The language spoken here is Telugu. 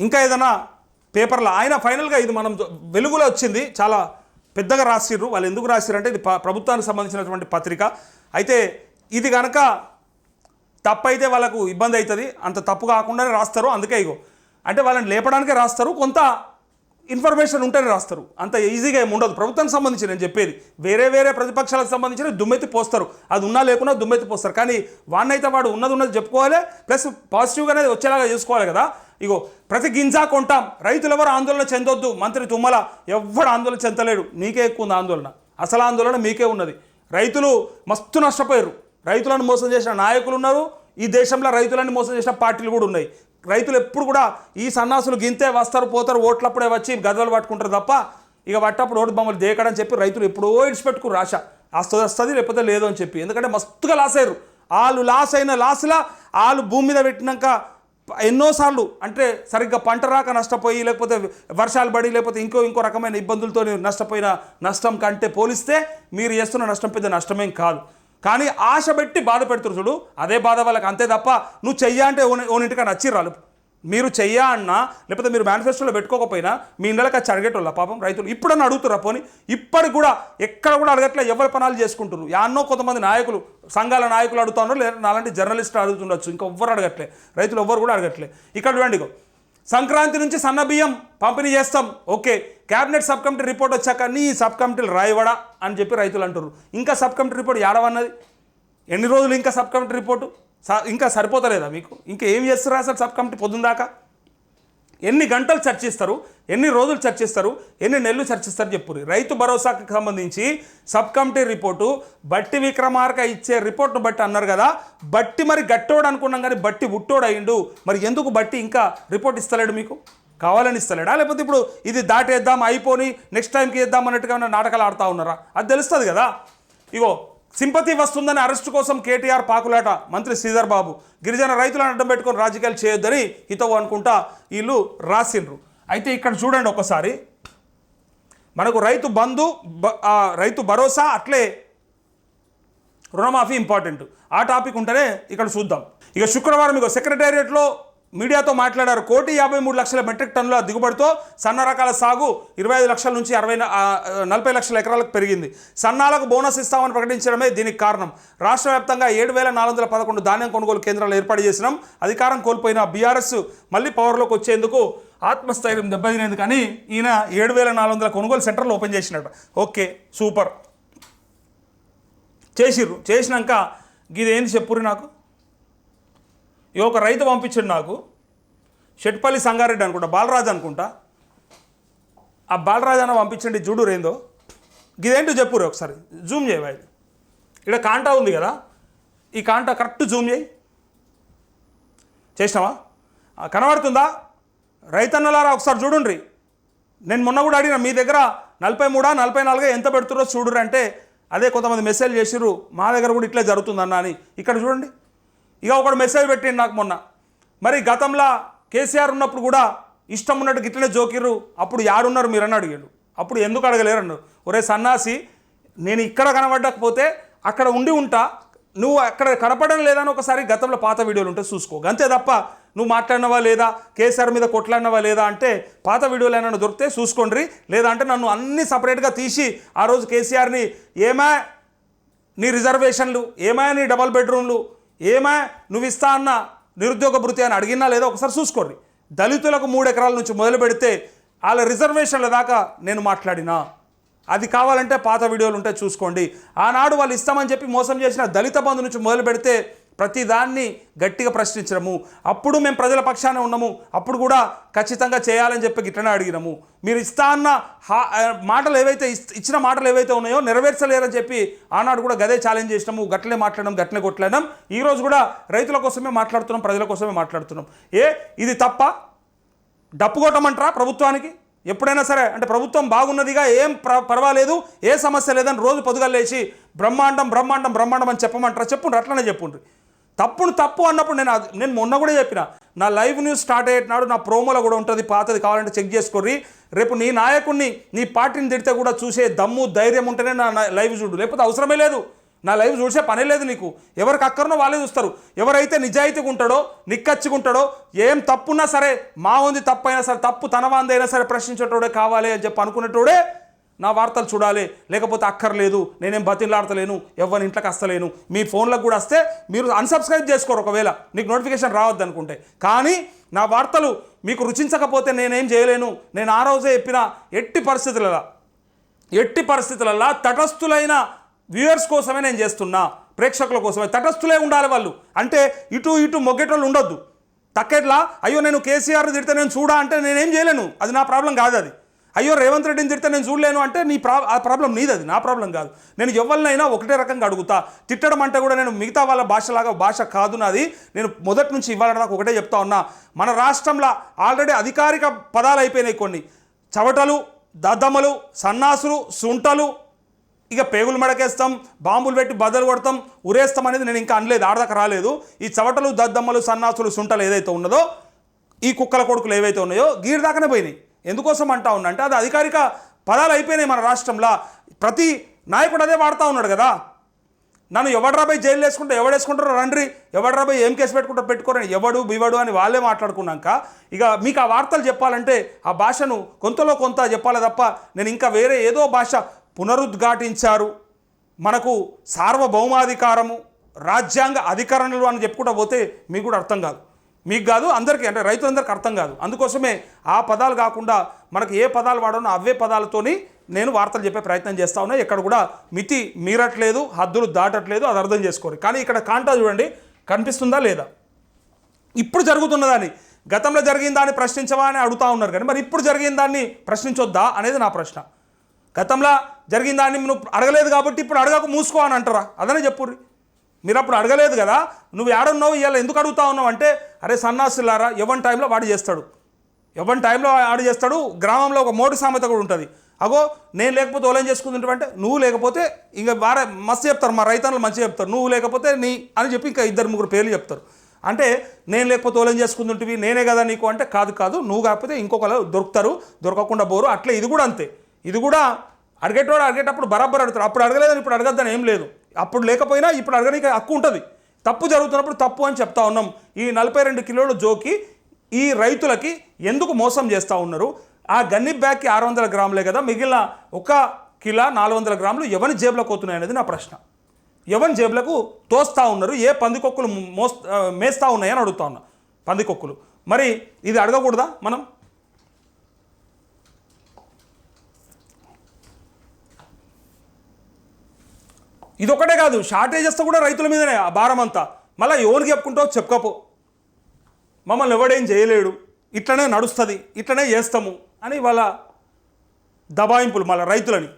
ఇంకా ఏదైనా పేపర్లో ఆయన ఫైనల్గా ఇది మనం వెలుగులో వచ్చింది. చాలా పెద్దగా రాసిర్రు. వాళ్ళు ఎందుకు రాసిరంటే అంటే ఇది ప- ప్రభుత్వానికి సంబంధించినటువంటి పత్రిక. అయితే ఇది కనుక తప్పు అయితే వాళ్ళకు ఇబ్బంది అవుతుంది అంత తప్పు కాకుండానే రాస్తారు. అందుకే ఇగో అంటే వాళ్ళని లేపడానికే రాస్తారు. కొంత ఇన్ఫర్మేషన్ ఉంటేనే రాస్తారు. అంత ఈజీగా ఏమి ఉండదు. ప్రభుత్వానికి సంబంధించి నేను చెప్పేది. వేరే వేరే ప్రతిపక్షాలకు సంబంధించిన దుమ్మెత్తి పోస్తారు. అది ఉన్నా లేకున్నా దుమ్మెత్తి పోస్తారు. కానీ వాడినైతే వాడు ఉన్నది ఉన్నది చెప్పుకోవాలి. ప్లస్ పాజిటివ్గానే వచ్చేలాగా చేసుకోవాలి కదా. ఇగో ప్రతి గింజా కొంటాం. రైతులు ఎవరు ఆందోళన చెందొద్దు. మంత్రి తుమ్మల ఎవ్వడు ఆందోళన చెందలేడు. మీకే ఎక్కువ ఉంది ఆందోళన. అసలు ఆందోళన మీకే ఉన్నది. రైతులు మస్తు నష్టపోయారు. రైతులను మోసం చేసిన నాయకులు ఉన్నారు. ఈ దేశంలో రైతులను మోసం చేసిన పార్టీలు కూడా ఉన్నాయి. రైతులు ఎప్పుడు కూడా ఈ సన్నాసులు గింతే వస్తారు పోతారు ఓట్లప్పుడే వచ్చి గదలు పట్టుకుంటారు తప్ప ఇక పట్టప్పుడు ఓటు బొమ్మలు దేకడని చెప్పి రైతులు ఎప్పుడో ఇడిచిపెట్టుకు రాశ వస్తుంది వస్తుంది లేకపోతే లేదు అని చెప్పి. ఎందుకంటే మస్తుగా లాస్ అయ్యారు. వాళ్ళు లాస్ అయిన లాస్లా వాళ్ళు భూమి మీద పెట్టినాక ఎన్నోసార్లు అంటే సరిగ్గా పంట రాక నష్టపోయి లేకపోతే వర్షాలు పడి లేకపోతే ఇంకో ఇంకో రకమైన ఇబ్బందులతో నష్టపోయిన నష్టం కంటే పోలిస్తే మీరు చేస్తున్న నష్టం పెద్ద నష్టమేం కాదు. కానీ ఆశ పెట్టి బాధ పెడుతురు చూడు అదే బాధ వాళ్ళకి అంతే తప్ప నువ్వు చెయ్యంటే అంటే ఓనింటిగా నచ్చిర్రాలు మీరు చెయ్యా అన్నా లేకపోతే మీరు మేనిఫెస్టోలో పెట్టుకోకపోయినా మీ ఇళ్ళకి వచ్చి అడిగేటోళ్ళ పాపం రైతులు. ఇప్పుడన్నా అడుగుతురా పోని. ఇప్పటికి కూడా ఎక్కడ కూడా అడగట్లే ఎవరి పనాలు చేసుకుంటారు యాన్నో కొంతమంది నాయకులు సంఘాల నాయకులు అడుగుతున్నారు లేదా నాలాంటి జర్నలిస్టులు అడుగుతుండొచ్చు. ఇంకా ఎవ్వరు అడగట్లే. రైతులు ఎవ్వరు కూడా అడగట్లే. ఇక్కడ చూడండి సంక్రాంతి నుంచి సన్న బియ్యం పంపిణీ చేస్తాం. Okay. Cabinet sub committee report వచ్చాక నీ సబ్ కమిటీలు రాయవడా అని చెప్పి రైతులు అంటారు ఇంకా సబ్ కమిటీ రిపోర్ట్ ఏడవన్నది ఎన్ని రోజులు ఇంకా సబ్ కమిటీ రిపోర్టు? ఇంకా సరిపోతలేదా మీకు? ఇంకా ఏం చేస్తారా అసలు సబ్ కమిటీ పొద్దున దాకా? ఎన్ని గంటలు చర్చిస్తారు ఎన్ని రోజులు చర్చిస్తారు ఎన్ని నెలలు చర్చిస్తారు చెప్పురు రైతు భరోసాకి సంబంధించి సబ్ కమిటీ రిపోర్టు బట్టి విక్రమార్క ఇచ్చే రిపోర్ట్ను బట్టి అన్నారు కదా బట్టి మరి గట్టోడు అనుకున్నాం కానీ బట్టి ఉట్టోడు అయిండు మరి ఎందుకు బట్టి ఇంకా రిపోర్ట్ ఇస్తలేడు మీకు? కావాలని ఇస్తలేడా? లేకపోతే ఇప్పుడు ఇది దాటేద్దాం అయిపోని నెక్స్ట్ టైంకి వేద్దాం అన్నట్టుగా నాటకాలు ఆడుతూ ఉన్నారా? అది తెలుస్తుంది కదా. ఇగో సింపతి వస్తుందని అరెస్టు కోసం కేటీఆర్ పాకులాట. మంత్రి శ్రీధర్ బాబు గిరిజన రైతులను అడ్డం పెట్టుకొని రాజకీయాలు చేయొద్దని హితవు అనుకుంటా వీళ్ళు రాసిండ్రు. అయితే ఇక్కడ చూడండి ఒకసారి. మనకు రైతు బంధు రైతు భరోసా అట్లే రుణమాఫీ ఇంపార్టెంట్. ఆ టాపిక్ ఉంటేనే ఇక్కడ చూద్దాం. ఇక శుక్రవారం ఇక సెక్రటేరియట్లో మీడియాతో మాట్లాడారు. కోటి యాభై మూడు లక్షల మెట్రిక్ టన్నుల దిగుబడితో సన్న రకాల సాగు ఇరవై ఐదు లక్షల నుంచి అరవై నలభై లక్షల ఎకరాలకు పెరిగింది. సన్నాలకు బోనస్ ఇస్తామని ప్రకటించడమే దీనికి కారణం. రాష్ట్ర వ్యాప్తంగా ఏడు వేల నాలుగు వందల పదకొండు ధాన్యం కొనుగోలు కేంద్రాలు ఏర్పాటు చేసినాం. అధికారం కోల్పోయిన బీఆర్ఎస్ మళ్ళీ పవర్లోకి వచ్చేందుకు ఆత్మస్థైర్యం దెబ్బతినేందుకు అని ఈయన ఏడు వేల నాలుగు వందల కొనుగోలు సెంటర్లు ఓపెన్ చేసినట్టు ఓకే సూపర్. చేసిర్రు. చేసినాక గిదేమి చెప్పుర్రు నాకు? ఈ ఒక రైతు పంపించాడు నాకు. షెట్పల్లి సంగారెడ్డి అనుకుంటా బాలరాజు అనుకుంటా. ఆ బాలరాజు అన్న పంపించండి చూడు రేందో ఇదేంటో చెప్పుర్రి ఒకసారి జూమ్ చేయవా ఇది. ఇక్కడ కాంటా ఉంది కదా ఈ కాంటా కరెక్ట్ జూమ్ చేయి. చేసినావా? కనబడుతుందా? రైతన్నలారా ఒకసారి చూడుండ్రి. నేను మొన్న కూడా అడిగిన మీ దగ్గర నలభై మూడా నలభై నాలుగా ఎంత పెడుతురో చూడురంటే అదే కొంతమంది మెసేజ్ చేసిరు మా దగ్గర కూడా ఇట్లా జరుగుతుందన్న అని. ఇక్కడ చూడండి. ఇక ఒకడు మెసేజ్ పెట్టిండు నాకు మొన్న. మరి గతంలో కేసీఆర్ ఉన్నప్పుడు కూడా ఇష్టం ఉన్నట్టు గిట్లనే జోకిర్రు. అప్పుడు యాడున్నారు మీరని అడిగాడు. అప్పుడు ఎందుకు అడగలేరు అన్నారు. ఒరే సన్నాసి నేను ఇక్కడ కనబడకపోతే అక్కడ ఉండి ఉంటా. నువ్వు అక్కడ కనపడడం లేదని ఒకసారి గతంలో పాత వీడియోలు ఉంటే చూసుకో. అంతే తప్ప నువ్వు మాట్లాడినవా లేదా? కేసీఆర్ మీద కొట్లాడినవా లేదా అంటే పాత వీడియోలు ఏమైనా దొరికితే చూసుకోండి లేదా అంటే నన్ను అన్ని సపరేట్గా తీసి ఆ రోజు కేసీఆర్ని ఏమా నీ రిజర్వేషన్లు ఏమా నీ డబల్ బెడ్రూమ్లు ఏమా? నువ్వు ఇస్తా అన్న నిరుద్యోగ భృతి అని అడిగినా లేదో ఒకసారి చూసుకోండి దళితులకు మూడు ఎకరాల నుంచి మొదలు పెడితే వాళ్ళ రిజర్వేషన్ల దాకా నేను మాట్లాడినా. అది కావాలంటే పాత వీడియోలు ఉంటే చూసుకోండి. ఆనాడు వాళ్ళు ఇస్తామని చెప్పి మోసం చేసిన దళిత బంధు నుంచి మొదలు పెడితే ప్రతిదాన్ని గట్టిగా ప్రశ్నించడము. అప్పుడు మేము ప్రజల పక్షాన ఉన్నాము. అప్పుడు కూడా ఖచ్చితంగా చేయాలని చెప్పి గిట్లనే అడిగినాము. మీరు ఇస్తా అన్న హా మాటలు ఏవైతే ఇచ్చిన మాటలు ఏవైతే ఉన్నాయో నెరవేర్చలేరని చెప్పి ఆనాడు కూడా గదే ఛాలెంజ్ చేసినాము. గట్లనే మాట్లాడడం గట్లనే కొట్లాడినాం. ఈరోజు కూడా రైతుల కోసమే మాట్లాడుతున్నాం ప్రజల కోసమే మాట్లాడుతున్నాం. ఏ? ఇది తప్ప? డప్పు కొట్టమంటారా ప్రభుత్వానికి? ఎప్పుడైనా సరే అంటే ప్రభుత్వం బాగున్నదిగా ఏం ప్ర పర్వాలేదు ఏ సమస్య లేదని రోజు పొద్దుగా లేచి బ్రహ్మాండం బ్రహ్మాండం బ్రహ్మాండం అని చెప్పమంటారా? చెప్పుండ్రు అట్లనే చెప్పుండ్రు. తప్పును తప్పు అన్నప్పుడు నేను నేను మొన్న కూడా చెప్పిన నా లైవ్ న్యూస్ స్టార్ట్ అయ్యేనాడు నా ప్రోమోలో కూడా ఉంటుంది పాతది కావాలంటే చెక్ చేసుకోర్రి. రేపు నీ నాయకుడిని నీ పార్టీని తిడితే కూడా చూసే దమ్ము ధైర్యం ఉంటేనే నా లైవ్ చూడు. లేకపోతే అవసరమే లేదు. నా లైవ్ చూసే పనే లేదు నీకు. ఎవరికి అక్కరనో వాళ్ళే చూస్తారు. ఎవరైతే నిజాయితీగా ఉంటాడో నిక్కచ్చిగా ఉంటాడో ఏం తప్పున్నా సరే మా ఉంది తప్పు అయినా సరే తప్పు తన వాందైనా సరే ప్రశ్నించేటోడే కావాలి అని చెప్పి అనుకునేటోడే నా వార్తలు చూడాలి లేకపోతే అక్కర్లేదు నేనేం బతిలాడతలేను ఎవరి ఇంట్లోకి వస్తలేను మీ ఫోన్లకు కూడా వస్తే మీరు అన్సబ్స్క్రైబ్ చేసుకోరు ఒకవేళ నీకు నోటిఫికేషన్ రావద్దు అనుకుంటే. కానీ నా వార్తలు మీకు రుచించకపోతే నేనేం చేయలేను. నేను ఆ రోజే చెప్పిన ఎట్టి పరిస్థితులలో ఎట్టి పరిస్థితులలో తటస్థులైన వ్యూయర్స్ కోసమే నేను చేస్తున్నా ప్రేక్షకుల కోసమే. తటస్థులే ఉండాలి వాళ్ళు. అంటే ఇటు ఇటు మొగ్గేటోళ్ళు ఉండొద్దు. తక్కెట్లా? అయ్యో నేను కేసీఆర్ తిడితే నేను చూడా అంటే నేనేం చేయలేను. అది నా ప్రాబ్లం కాదు అది. అయ్యో రేవంత్ రెడ్డిని తిడితే నేను చూడలేను అంటే నీ ప్రా ఆ ప్రాబ్లం నీది అది నా ప్రాబ్లం కాదు. నేను ఎవరినైనా ఒకటే రకంగా అడుగుతా. తిట్టడం అంటే కూడా నేను మిగతా వాళ్ళ భాషలాగా భాష కాదు నాది. నేను మొదటి నుంచి ఇవాళ ఒకటే చెప్తా ఉన్నా. మన రాష్ట్రంలో ఆల్రెడీ అధికారిక పదాలు అయిపోయినాయి కొన్ని. చవటలు దద్దమ్మలు సన్నాసులు సుంటలు ఇక పేగులు మడకేస్తాం బాంబులు పెట్టి బదలు కొడతాం ఉరేస్తాం అనేది నేను ఇంకా అనలేదు ఆడదాకా రాలేదు. ఈ చవటలు దద్దమ్మలు సన్నాసులు సుంటలు ఏదైతే ఉన్నదో ఈ కుక్కల కొడుకులు ఏవైతే ఉన్నాయో గీడి దాకానే పోయినాయి. ఎందుకోసం అంటా ఉన్నంటే అది అధికారిక పదాలు అయిపోయినాయి మన రాష్ట్రంలో. ప్రతి నాయకుడు అదే వాడుతూ ఉన్నాడు కదా. నన్ను ఎవడ్రాబాయ్ జైలు వేసుకుంటే ఎవడేసుకుంటారో రండ్రి. ఎవడ్రాబాయ్ ఏం కేసు పెట్టుకుంటారో పెట్టుకోరని ఎవడు బివడు అని వాళ్ళే మాట్లాడుకున్నాక ఇక మీకు ఆ వార్తలు చెప్పాలంటే ఆ భాషను కొంతలో కొంత చెప్పాలి తప్ప నేను ఇంకా వేరే ఏదో భాష పునరుద్ఘాటించారు. మనకు సార్వభౌమాధికారము రాజ్యాంగ అధికరణలు అని చెప్పుకుంటా పోతే మీకు కూడా అర్థం కాదు. మీకు కాదు అందరికీ అంటే రైతులందరికీ అర్థం కాదు. అందుకోసమే ఆ పదాలు కాకుండా మనకు ఏ పదాలు వాడనో అవే పదాలతోని నేను వార్తలు చెప్పే ప్రయత్నం చేస్తా ఉన్నా. ఇక్కడ కూడా మితి మీరట్లేదు హద్దులు దాటట్లేదు అది అర్థం చేసుకోరు. కానీ ఇక్కడ కాంటా చూడండి కనిపిస్తుందా లేదా? ఇప్పుడు జరుగుతున్న దాన్ని గతంలో జరిగిన దాన్ని ప్రశ్నించవా అని అడుగుతా ఉన్నారు కానీ మరి ఇప్పుడు జరిగిన దాన్ని ప్రశ్నించొద్దా అనేది నా ప్రశ్న. గతంలో జరిగిన దాన్ని నువ్వు అడగలేదు కాబట్టి ఇప్పుడు అడగక మూసుకో అని అంటారా? అదనే చెప్పుర్రి. మీరు అప్పుడు అడగలేదు కదా? నువ్వు ఏడున్నావు ఇవాళ ఎందుకు అడుగుతా ఉన్నావు అంటే అరే సన్నాసులారా ఎవరి టైంలో వాడు చేస్తాడు. ఎవరి టైంలో ఆడు చేస్తాడు గ్రామంలో ఒక మోటు సామెత కూడా ఉంటుంది. అగో నేను లేకపోతే ఓలేం చేసుకుంటుంటే నువ్వు లేకపోతే ఇంకా వారే మస్తు చెప్తారు మా రైతన్నులు మంచిగా చెప్తారు. నువ్వు లేకపోతే నీ అని చెప్పి ఇంకా ఇద్దరు ముగ్గురు పేర్లు చెప్తారు. అంటే నేను లేకపోతే ఓలేం చేసుకుంటుంటివి నేనే కదా నీకు అంటే కాదు కాదు నువ్వు కాకపోతే ఇంకొకరు దొరుకుతారు దొరకకుండా పోరు. అట్లే ఇది కూడా అంతే. ఇది కూడా అడిగేటోడు అడిగేటప్పుడు బరాబర్ అడుగుతారు అప్పుడు అడగలేదని ఇప్పుడు అడగద్దని ఏం లేదు. అప్పుడు లేకపోయినా ఇప్పుడు అడగడానికి హక్కు ఉంటుంది. తప్పు జరుగుతున్నప్పుడు తప్పు అని చెప్తా ఉన్నాం. ఈ నలభై రెండు కిలోల జోకి ఈ రైతులకి ఎందుకు మోసం చేస్తూ ఉన్నారు? ఆ గన్ని బ్యాగ్కి ఆరు వందల గ్రాములే కదా మిగిలిన ఒక కిలో నాలుగు వందల గ్రాములు ఎవరి జేబులకు అవుతున్నాయి అనేది నా ప్రశ్న. ఎవరి జేబులకు తోస్తూ ఉన్నారు? ఏ పందికొక్కులు మోస్ మేస్తూ ఉన్నాయని అడుగుతా ఉన్నా. పందికొక్కులు మరి ఇది అడగకూడదా మనం? ఇది ఒకటే కాదు షార్టేజెస్తో కూడా రైతుల మీదనే ఆ భారం అంతా మళ్ళీ ఎవరికి చెప్పుకుంటావు చెప్పుకోపో. మమ్మల్ని ఎవడేం చేయలేడు. ఇట్లనే నడుస్తుంది ఇట్లనే చేస్తాము అని వాళ్ళ దబాయింపులు మళ్ళీ రైతులని.